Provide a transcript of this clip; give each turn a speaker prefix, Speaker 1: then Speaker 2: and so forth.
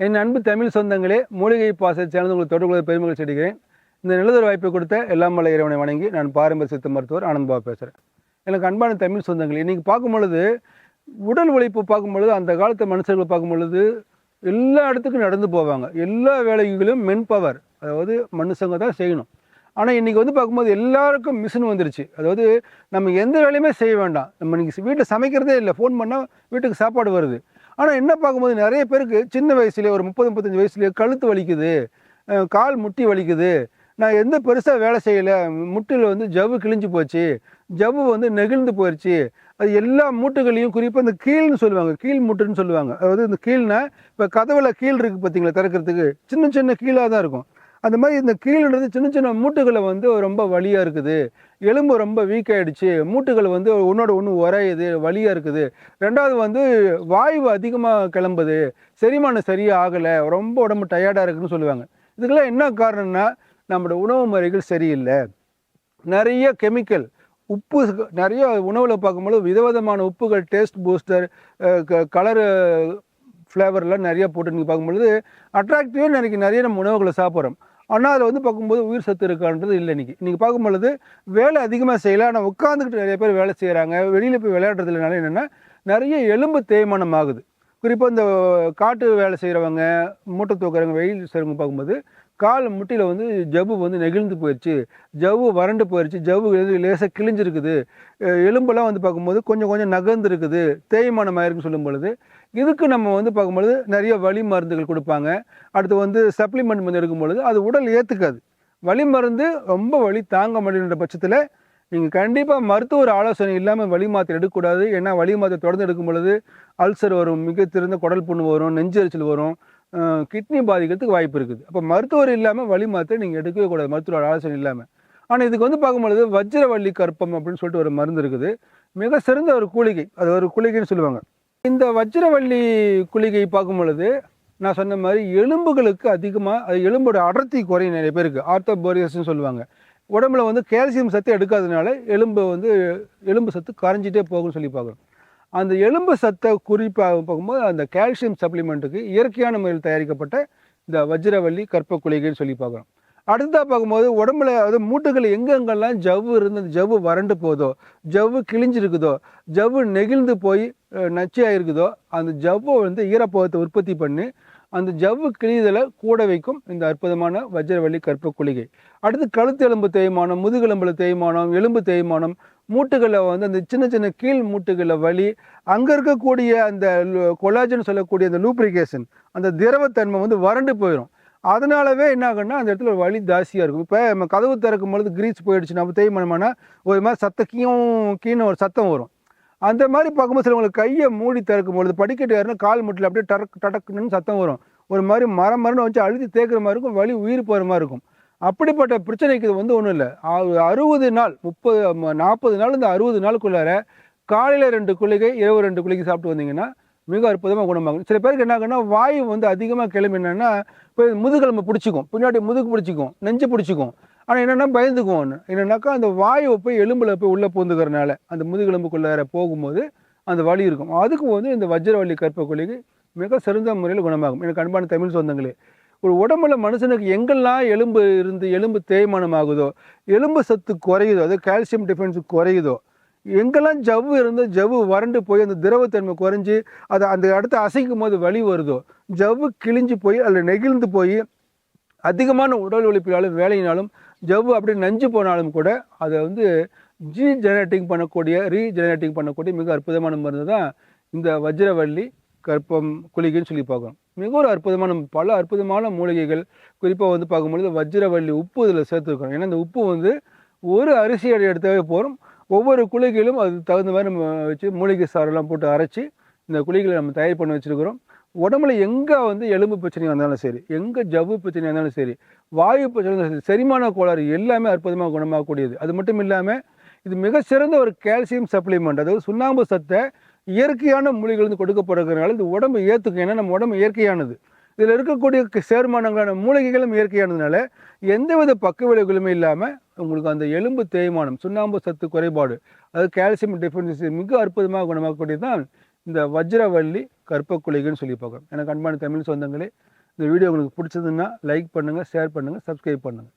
Speaker 1: என் அன்பு தமிழ் சொந்தங்களே மூலிகை பாச சேர்ந்து உங்களுக்கு தொடர்புகளை பெருமைகள் செடுகிறேன் இந்த நிலதொரு வாய்ப்பை கொடுத்த எல்லாம் மலை இறைவனை வணங்கி நான் பாரம்பரிய சித்த மருத்துவர் ஆனந்த் பேசுகிறேன் எனக்கு அன்பான தமிழ் சொந்தங்கள் இன்றைக்கி பார்க்கும் பொழுது உடல் உழைப்பு பார்க்கும் பொழுது அந்த காலத்து மனுஷர்களை பார்க்கும் பொழுது எல்லா இடத்துக்கும் நடந்து போவாங்க. எல்லா வேலைகளும் மென் பவர் அதாவது மனுஷங்க தான் செய்யணும். ஆனால் இன்றைக்கி வந்து பார்க்கும்போது எல்லாருக்கும் மிஷின் வந்துருச்சு. அதாவது நம்ம எந்த வேலையுமே செய்ய வேண்டாம். நம்ம இன்றைக்கி வீட்டில் சமைக்கிறதே இல்லை. ஃபோன் பண்ணால் வீட்டுக்கு சாப்பாடு வருது. ஆனால் என்ன பார்க்கும்போது நிறைய பேருக்கு சின்ன வயசுலேயே ஒரு முப்பது முப்பத்தஞ்சு வயசுலேயே கழுத்து வலிக்குது கால் முட்டி வலிக்குது. நான் எந்த பெருசாக வேலை செய்யலை. முட்டில் வந்து ஜவ்வு கிழிஞ்சு போச்சு. ஜவ்வு வந்து நெகிழ்ந்து போயிடுச்சு அது எல்லா மூட்டுகளையும் குறிப்பாக இந்த கீழ்னு சொல்லுவாங்க. கீழ் மூட்டுன்னு சொல்லுவாங்க. அதாவது இந்த கீழ்னா இப்போ கதவுல கீழ் இருக்குது பார்த்தீங்களா திறக்கிறதுக்கு? சின்ன சின்ன கீழாக தான் இருக்கும். அந்த மாதிரி இந்த கீழ்ன்றது சின்ன சின்ன மூட்டுகளை வந்து ரொம்ப வலியாக இருக்குது. எலும்பு ரொம்ப வீக் ஆகிடுச்சு மூட்டுகள் வந்து ஒன்றோட ஒன்று உரையுது வலியாக இருக்குது. ரெண்டாவது வந்து வாய்வு அதிகமாக கிளம்புது. செரிமானம் சரியாக ஆகலை. ரொம்ப உடம்பு டயர்டாக இருக்குன்னு சொல்லுவாங்க. இதுக்கெல்லாம் என்ன காரணம்னா நம்மளோட உணவு முறைகள் சரியில்லை. நிறைய கெமிக்கல் உப்பு நிறைய உணவில் பார்க்கும்போது விதவிதமான உப்புகள் டேஸ்ட் பூஸ்டர் கலரு ஃப்ளேவர்லாம் நிறையா போட்டு நீங்கள் பார்க்கும்பொழுது அட்ராக்டிவாக எனக்கு நிறைய நம்ம உணவுகளை சாப்பிட்றோம். ஆனால் அதில் வந்து பார்க்கும்போது உயிர் சத்து இருக்கான்றது இல்லை இன்றைக்கி இன்றைக்கி பார்க்கும் பொழுது வேலை அதிகமாக செய்யலாம் ஆனால் உட்காந்துக்கிட்டு நிறைய பேர் வேலை செய்கிறாங்க வெளியில் போய் விளையாடுறதுனால என்னென்னா நிறைய எலும்பு தேய்மானம் ஆகுது. குறிப்பாக இந்த காட்டு வேலை செய்கிறவங்க மூட்டை தூக்குறவங்க வெயில் செய்கிறவங்க பார்க்கும்போது கால் முட்டியில் வந்து ஜவ்வு வந்து நெகிழ்ந்து போயிடுச்சு ஜவ்வு வறண்டு போயிடுச்சு ஜவ்வு லேசாக கிழிஞ்சிருக்குது. எலும்பெல்லாம் வந்து பார்க்கும்போது கொஞ்சம் கொஞ்சம் நகர்ந்துருக்குது. தேய்மானம் ஆயிருக்குன்னு சொல்லும் பொழுது இதுக்கு நம்ம வந்து பார்க்கும்பொழுது நிறைய வலி மருந்துகள் கொடுப்பாங்க. அடுத்து வந்து சப்ளிமெண்ட் வந்து எடுக்கும் பொழுது அது உடல் ஏற்றுக்காது வலி மருந்து ரொம்ப வலி தாங்க முடியுன்ற பட்சத்தில் நீங்கள் கண்டிப்பாக மருத்துவர் ஆலோசனை இல்லாமல் வலி மாத்திரை எடுக்கக்கூடாது. ஏன்னா வலி மாத்திரை தொடர்ந்து எடுக்கும் பொழுது அல்சர் வரும் மிக திறந்த குடல் புண்ணு வரும் நெஞ்சரிச்சல் வரும். கிட்னி பாதிக்கிறதுக்கு வாய்ப்பு இருக்குது. அப்போ மருத்துவர் இல்லாமல் வழி மாத்திரை நீங்கள் எடுக்கவே கூடாது மருத்துவர் ஆலோசனை இல்லாமல் ஆனால் இதுக்கு வந்து பார்க்கும்பொழுது வஜ்ரவள்ளி கற்பம் அப்படின்னு சொல்லிட்டு ஒரு மருந்து இருக்குது. மிக சிறந்த ஒரு கூலிகை அது ஒரு குளிகைன்னு சொல்லுவாங்க. இந்த வஜ்ரவள்ளி குளிகை பார்க்கும் பொழுது நான் சொன்ன மாதிரி எலும்புகளுக்கு அதிகமாக அது எலும்போட அடர்த்தி குறையும் நிறைய பேருக்கு. ஆர்த்தோபோரியஸ்னு சொல்லுவாங்க. உடம்புல வந்து கால்சியம் சத்து எடுக்காதனால எலும்பு வந்து எலும்பு சத்து கரைஞ்சிட்டே போகும்னு சொல்லி பார்க்குறோம். அந்த எலும்பு சத்தை குறிப்பாக பார்க்கும்போது அந்த கால்சியம் சப்ளிமெண்ட்டுக்கு இயற்கையான முறையில் தயாரிக்கப்பட்ட இந்த வஜ்ரவள்ளி கற்ப குளிகைன்னு சொல்லி பார்க்குறோம். அடுத்ததாக பார்க்கும்போது உடம்புல அதாவது மூட்டுகள் எங்கெங்கெல்லாம் ஜவ்வு இருந்து அந்த ஜவ்வு வறண்டு போதோ ஜவ்வு கிழிஞ்சிருக்குதோ ஜவ்வு நெகிழ்ந்து போய் அஹ், நச்சியாக இருக்குதோ அந்த ஜவ்வை வந்து ஈரப்பதத்தை உற்பத்தி பண்ணி அந்த ஜவ்வு கிழிதலை கூட வைக்கும் இந்த அற்புதமான வஜ்ரவள்ளி கற்ப குளிகை அடுத்து கழுத்து எலும்பு தேய்மானம் முதுகெலும்புல தேய்மானம் எலும்பு தேய்மானம் மூட்டுகளில் வந்து அந்த சின்ன சின்ன கீழ் மூட்டுகளை வலி அங்கே இருக்கக்கூடிய அந்த கொலாஜன் சொல்லக்கூடிய அந்த லூப்ரிகேஷன் அந்த திரவத்தன்மை வந்து வறண்டு போயிடும் அதனாலவே என்ன ஆகும்னா அந்த இடத்துல வலி ஜாஸ்தியாக இருக்கும். இப்போ நம்ம கதவு திறக்கும் பொழுது கிரீஸ் போயிடுச்சு நம்ம தேய்மனமானா ஒரு மாதிரி சத்த கீழே ஒரு சத்தம் வரும். அந்த மாதிரி பார்க்கும்போது சிலவங்களுக்கு கையை மூடி திறக்கும் பொழுது படிக்கட்டு ஏறினா கால் முட்டில் அப்படியே டடக் டடக்குன்னு சத்தம் வரும். ஒரு மாதிரி மரம் மரம்னு வச்சு அழுத்தி தேக்கிற மாதிரி இருக்கும் வலி உயிர் போகிற மாதிரி இருக்கும். அப்படிப்பட்ட பிரச்சனைக்கு இது வந்து ஒன்றும் இல்லை. அறுபது நாள் முப்பது நாற்பது நாள் இந்த அறுபது நாளுக்குள்ளார காலையில் ரெண்டு குளிகை இரவு ரெண்டு குளிகை சாப்பிட்டு வந்தீங்கன்னா மிக அற்புதமாக குணமாகும். சில பேருக்கு என்ன ஆகுன்னா வாயு வந்து அதிகமாக கிளம்பி என்னென்னா இப்போ முதுகெலும்பு பிடிச்சிக்கும். பின்னாடி முதுகு பிடிச்சிக்கும் நெஞ்சு பிடிச்சிக்கும். ஆனால் என்னென்னா பயந்துக்கும் ஒன்று என்னென்னாக்கா அந்த வாயுவை போய் எலும்பில் போய் உள்ளே பூந்துக்கிறனால அந்த முதுகெலும்புக்குள்ளார போகும்போது அந்த வலி இருக்கும். அதுக்கு வந்து இந்த வஜ்ரவள்ளி கற்ப குளிகை மிக சிறந்த முறையில் குணமாகும். எனக்கு அன்பான தமிழ் சொந்தங்களே ஒரு உடம்புல மனுஷனுக்கு எங்கெல்லாம் எலும்பு இருந்து எலும்பு தேய்மானம் ஆகுதோ எலும்பு சத்து குறையுதோ அதாவது கால்சியம் டிஃபென்ஸ் குறையுதோ எங்கெல்லாம் ஜவ்வு இருந்து ஜவ்வு வறண்டு போய் அந்த திரவத்தன்மை குறைஞ்சி அதை அந்த இடத்த அசைக்கும் போது வலி வருதோ ஜவ்வு கிழிஞ்சு போய் அதில் நெகிழ்ந்து போய் அதிகமான உடல் உழைப்பினாலும் வேலையினாலும் ஜவ்வு அப்படி நஞ்சு போனாலும் கூட அதை வந்து ஜீ ஜெனரேட்டிங் பண்ணக்கூடிய ரீஜெனரேட்டிங் பண்ணக்கூடிய மிக அற்புதமான மருந்து தான் இந்த வஜ்ரவள்ளி கற்பம் குளிகைன்னு சொல்லி பார்க்குறோம் மிக ஒரு அற்புதமான பல அற்புதமான மூலிகைகள் குறிப்பாக வந்து பார்க்கும்பொழுது வஜ்ரவள்ளி உப்பு இதில் சேர்த்துருக்கோம் ஏன்னா இந்த உப்பு வந்து ஒரு அரிசி அடி எடுத்தாவே போகிறோம் ஒவ்வொரு குளிகையிலும் அது தகுந்த மாதிரி நம்ம வச்சு மூலிகை சாரெல்லாம் போட்டு அரைச்சி இந்த குளிகளை நம்ம தயார் பண்ணி வச்சுருக்கிறோம். உடம்புல எங்கே வந்து எலும்பு பிரச்சனை வந்தாலும் சரி எங்கே ஜவ்வு பிரச்சனை இருந்தாலும் சரி வாயு பிரச்சனை சரி செரிமான கோளாறு எல்லாமே அற்புதமாக குணமாகக்கூடியது அது மட்டும் இல்லாமல் இது மிக சிறந்த ஒரு கால்சியம் சப்ளிமெண்ட் அதாவது சுண்ணாம்பு சத்தை இயற்கையான மூலிகள் வந்து கொடுக்கப்படுறதுனால இது உடம்பு ஏற்றுக்கும் ஏன்னா நம்ம உடம்பு இயற்கையானது. இதில் இருக்கக்கூடிய சேர்மானங்களான மூலிகைகளும் இயற்கையானதுனால எந்தவித பக்க விளைவுகளுமே இல்லாமல் உங்களுக்கு அந்த எலும்பு தேய்மானம் சுண்ணாம்பு சத்து குறைபாடு அதாவது கால்சியம் டெஃபிஷியன்சி மிக அற்புதமாக குணமாக்கக்கூடியது தான் இந்த வஜ்ரவள்ளி கற்பக்குலைகள்னு சொல்லி பார்க்குறோம். எனக்கு அன்பான தமிழ் சொந்தங்களே இந்த வீடியோ உங்களுக்கு பிடிச்சதுன்னா லைக் பண்ணுங்கள் ஷேர் பண்ணுங்கள் சப்ஸ்கிரைப் பண்ணுங்கள்